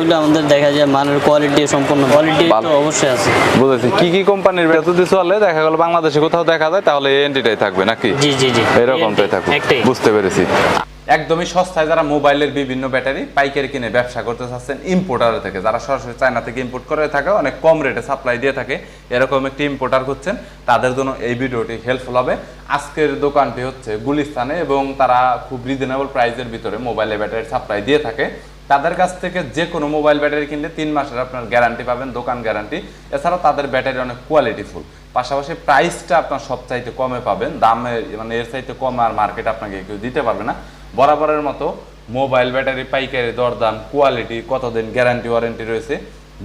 হইলে আমাদের দেখা যায় মানের কোয়ালিটি সম্পূর্ণ কোয়ালিটি তো অবশ্যই আছে। বুঝেছি। কি কি কোম্পানির যদি চলে দেখা গেল বাংলাদেশে কোথাও দেখা যায় তাহলে এই এন্টিটাই থাকবে নাকি? জি জি জি। এরকমটাই থাকবে বুঝতে পেরেছি। একদমই সস্তায় যারা মোবাইলের বিভিন্ন ব্যাটারি পাইকারি কিনে ব্যবসা করতে চাচ্ছেন ইম্পোর্টার থেকে যারা সরাসরি চায়না থেকে ইম্পোর্ট করে থাকে অনেক কম রেটে সাপ্লাই দিয়ে থাকে এরকম একটি ইম্পোর্টার করছেন তাদের জন্য এই ভিডিওটি হেল্পফুল হবে। আজকের দোকানটি হচ্ছে গুলিস্তানে এবং তারা খুব রিজনেবল প্রাইসের ভিতরে মোবাইলের ব্যাটারি সাপ্লাই দিয়ে থাকে। তাদের কাছ থেকে যে কোনো মোবাইল ব্যাটারি কিনলে তিন মাসের আপনার গ্যারান্টি পাবেন, দোকান গ্যারান্টি। এছাড়া তাদের ব্যাটারি অনেক কোয়ালিটিফুল পাশাপাশি প্রাইসটা আপনার সব চাইতে কমে পাবেন। দামে মানে এর চাইতে কম আর মার্কেট আপনাকে কেউ দিতে পারবে না। বরাবরের মতো মোবাইল ব্যাটারি, পাইকারি দরদাম কোয়ালিটি কতদিন গ্যারান্টি ওয়ারেন্টি রয়েছে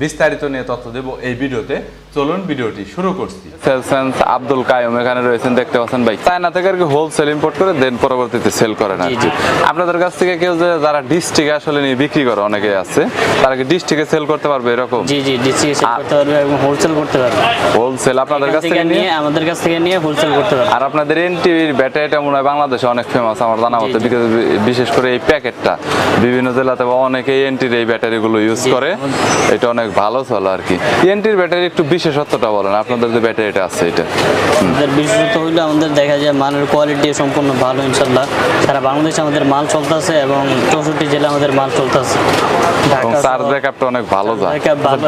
বিস্তারিত নিয়ে তথ্য দেবো এই ভিডিওতে। চলুন ভিডিওটি শুরু করছি। সেলসেন্স আব্দুল কায়ুম এখানে রয়েছেন দেখতে পাচ্ছেন ভাই। চায়না থেকে আর কি হোলসেল ইম্পোর্ট করে দেন পরবর্তীতে সেল করেন আর কি। আপনাদের কাছ থেকে কেউ যে যারা ডিস্ট্রিক্টে আসলে নিয়ে বিক্রি করে অনেকে আছে তারা কি ডিস্ট্রিক্টে সেল করতে পারবে এরকম? জি জি ডিসি সেল করতে পারবে এবং হোলসেল করতে পারবে। হোলসেল আপনাদের কাছ থেকে নিয়ে? আমাদের কাছ থেকে নিয়ে হোলসেল করতে পারবে। আর আপনাদের এনটিভির ব্যাটারিটা মনে হয় বাংলাদেশে অনেক ফেমাস আমার জানা মতে বিশেষ করে এই প্যাকেটটা। বিভিন্ন জেলাতে অনেকেই এনটির এই ব্যাটারিগুলো ইউজ করে। এটা অনেক ভালো চলে আর কি। এনটির ব্যাটারি একটু বিশেষত্বটা বলেন আপনাদের যে ব্যাটারিটা আছে এটা। আমাদের বিশেষত হইলে আমাদের দেখা যায় মানের কোয়ালিটি সম্পূর্ণ ভালো ইনশাল্লাহ সারা বাংলাদেশে আমাদের মাল চলতেছে এবং চৌষট্টি জেলা আমাদের মাল চলতেছে। চার্জ ব্যাকআপটা অনেক ভালো যায়।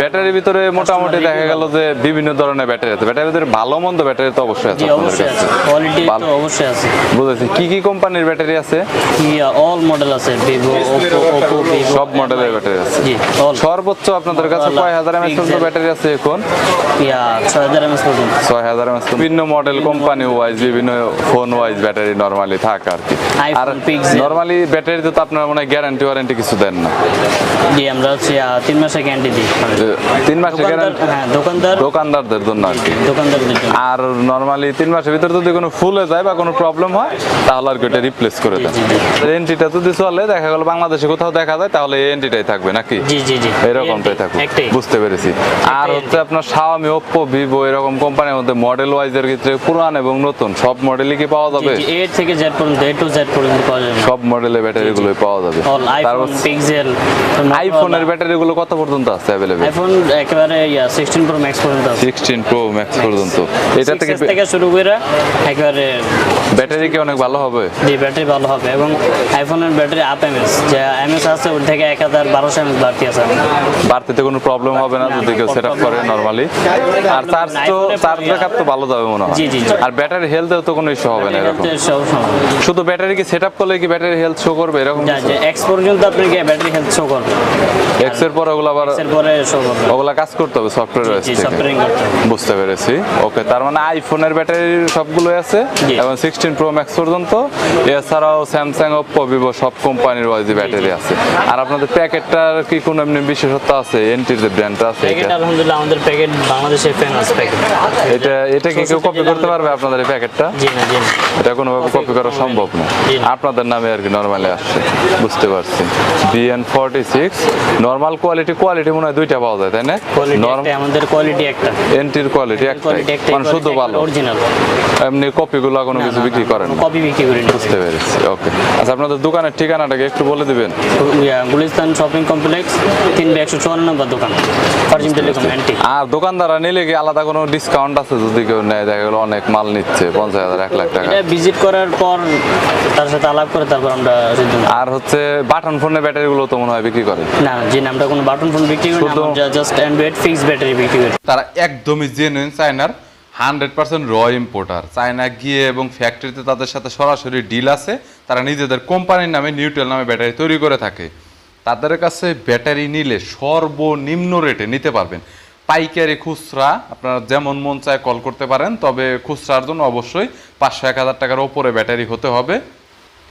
ব্যাটারির ভিতরে মোটামুটি দেখা গেল যে বিভিন্ন ধরনের ব্যাটারি আছে। ব্যাটারির ভিতরে ভালো মন্দ ব্যাটারি তো অবশ্যই আছে অবশ্যই আছে। কোয়ালিটি তো। অবশ্যই আছে। বুঝেছি। কি কি কোম্পানির ব্যাটারি আছে? অল মডেল আছে। ভিভো ওপো ওপো সব মডেলের ব্যাটারি আছে। জি সর্বোচ্চ আপনাদের কাছে কয় হাজার এমএস পর্যন্ত ব্যাটারি আছে এখন। ছয় হাজার এমএস পর্যন্ত। ছয় হাজার এমএস বিভিন্ন মডেল কোম্পানি ওয়াইজ বিভিন্ন ফোন ওয়াইজ ব্যাটারি নরমালি থাকে আর কি। আর Pixel। ব্যাটারিতে তো আপনার মনে হয় গ্যারান্টি ওয়ারেন্টি কিছু দেন না। জি আমরা হচ্ছে তিন মাসের গ্যারান্টি দিই। তিন মাসের গ্যারান্টি দোকানদার দোকানদারদের জন্য আর কি। দোকানদারদের জন্য। আর নরমালি তিন মাসের ভিতরে যদি কোনো ফুলে যায় বা কোনো প্রবলেম হয় তাহলে আর কি রিপ্লেস করে দেন। যদি চলে দেখা গেল বাংলাদেশে কোথাও দেখা যায় তাহলে এই থাকবে নাকি? জি জি জি। এরকমটাই থাকবে একটাই বুঝতে পেরেছি। আর হচ্ছে আপনার Xiaomi Oppo Vivo এরকম কোম্পানির মধ্যে মডেল ওয়াইজের ক্ষেত্রে পুরান এবং নতুন সব মডেলই কি পাওয়া যাবে? এ থেকে জেড পর্যন্ত এ টু জেড পর্যন্ত পাওয়া যাবে। সব মডেলের ব্যাটারি গুলো পাওয়া যাবে। আইফোন তারপর পিক্সেল আইফোনের ব্যাটারি গুলো কত পর্যন্ত আছে অ্যাভেলেবেল আইফোন একেবারে ইয়া সিক্সটিন প্রো ম্যাক্স পর্যন্ত আছে। সিক্সটিন প্রো ম্যাক্স পর্যন্ত। এটা থেকে থেকে শুরু করে একেবারে ব্যাটারি কি অনেক ভালো হবে? জি ব্যাটারি ভালো হবে। এবং আইফোনের ব্যাটারি আপ এমএস যে এমএস আছে ওর থেকে এক হাজার বারোশো এমএস বাড়তি আছে। বাড়তিতে কোনো প্রবলেম হবে না যদি কেউ সেট আপ করে নরমালি আর চার্জ তো চার্জ ব্যাকআপ তো ভালো যাবে মনে হয়। আর ব্যাটারি হেলথেও তো কোনো ইস্যু হবে না এরকম। শুধু ব্যাটারি কি সেট আপ করলে কি ব্যাটারি হেলথ শো করবে এরকম এক্স পর্যন্ত আপনাকে ব্যাটারি হেলথ শো করবে। এক্সের পরে ওগুলো আবার এর পরে শো করবে। ওগুলা কাজ করতে হবে সফটওয়্যার হবে। বুঝতে পেরেছি। ওকে তার মানে আইফোনের ব্যাটারি সবগুলো আছে এবং সিক্সটিন প্রো ম্যাক্স পর্যন্ত। এছাড়াও স্যামসাং ওপ্পো ভিভো সব কোম্পানির ওয়াইজ ব্যাটারি আছে। আর আপনাদের প্যাকেটটার কি কোনো এমনি বিশেষত্ব আছে? এনটির যে ব্র্যান্ডটা আছে এটা। আলহামদুলিল্লাহ আমাদের প্যাকেট বাংলাদেশের ফেমাস প্যাকেট এটা এটা কি কেউ কপি করতে পারবে আপনাদের এই প্যাকেটটা জি না জি এটা কোনোভাবে কপি করা সম্ভব না। আপনাদের নামে আর কি নর্মালি আসছে। বুঝতে পারছি। BN forty six normal quality quality মনে হয় দুইটা পাওয়া যায় তাই না? আমাদের কোয়ালিটি একটা। এনটির কোয়ালিটি একটা। মানে শুদ্ধ ভালো। অরিজিনাল এমনি কপিগুলো কোনো কিছু বিক্রি করেন না। কপি বিক্রি করি বুঝতে পেরেছি ওকে আচ্ছা আপনাদের দোকানের ঠিকানাটাকে একটু বলে দিবেন। গুলিস্তান শপিং কমপ্লেক্স তিন একশো চুয়ান্ন নম্বর দোকান। ফার্জিম টেলিকম অ্যান্টি আর দোকানদাররা নিলে কি আলাদা কোনো ডিসকাউন্ট আছে যদি কেউ নেয়? দেখা গেলো অনেক মাল নিচ্ছে পঞ্চাশ হাজার এক লাখ টাকা। এটা ভিজিট করার পর তার সাথে আলাপ করে তারপর আমরা সিদ্ধান্ত আর হচ্ছে বাটন ফোনের ব্যাটারিগুলো তো মনে হয় বিক্রি করে। না যে নামটা কোনো বাটন ফোন বিক্রি করি শুধু- আমরা জাস্ট অ্যান্ড্রয়েড ফিক্স ব্যাটারি বিক্রি করি। তারা একদমই জেনুইন চায়নার হান্ড্রেড পার্সেন্ট র ইম্পোর্টার চায়না গিয়ে এবং ফ্যাক্টরিতে তাদের সাথে সরাসরি ডিল আছে। তারা নিজেদের কোম্পানির নামে নিউট্রেল নামে ব্যাটারি তৈরি করে থাকে। তাদের কাছে ব্যাটারি নিলে সর্বনিম্ন রেটে নিতে পারবেন। পাইকারি খুচরা, আপনারা যেমন মন চায় কল করতে পারেন, তবে খুচরার জন্য অবশ্যই পাঁচশো এক হাজার টাকার ওপরে ব্যাটারি হতে হবে।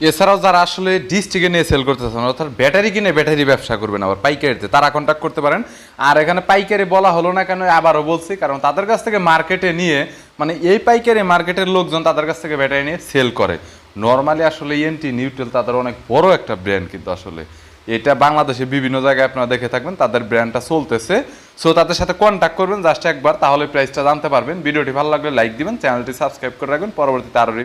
এছাড়াও যারা আসলে ডিস্ট্রিক্টে নিয়ে সেল করতেছেন অর্থাৎ ব্যাটারি কিনে ব্যাটারি ব্যবসা করবেন আবার পাইকারিতে, তারা কন্ট্যাক্ট করতে পারেন। আর এখানে পাইকারি বলা হলো না কেন, আবারও বলছি, কারণ তাদের কাছ থেকে মার্কেটে নিয়ে মানে এই পাইকারি মার্কেটের লোকজন তাদের কাছ থেকে ব্যাটারি নিয়ে সেল করে। নর্মালি আসলে ইএনটি নিউট্রেল তাদের অনেক বড় একটা ব্র্যান্ড কিন্তু আসলে। এটা বাংলাদেশে বিভিন্ন জায়গায় আপনারা দেখে থাকবেন, তাদের ব্র্যান্ডটা চলতেছে। সো তাদের সাথে কন্ট্যাক্ট করবেন জাস্ট একবার, তাহলে প্রাইসটা জানতে পারবেন। ভিডিওটি ভালো লাগলে লাইক দিবেন চ্যানেলটি সাবস্ক্রাইব করে রাখবেন। পরবর্তীতে আরও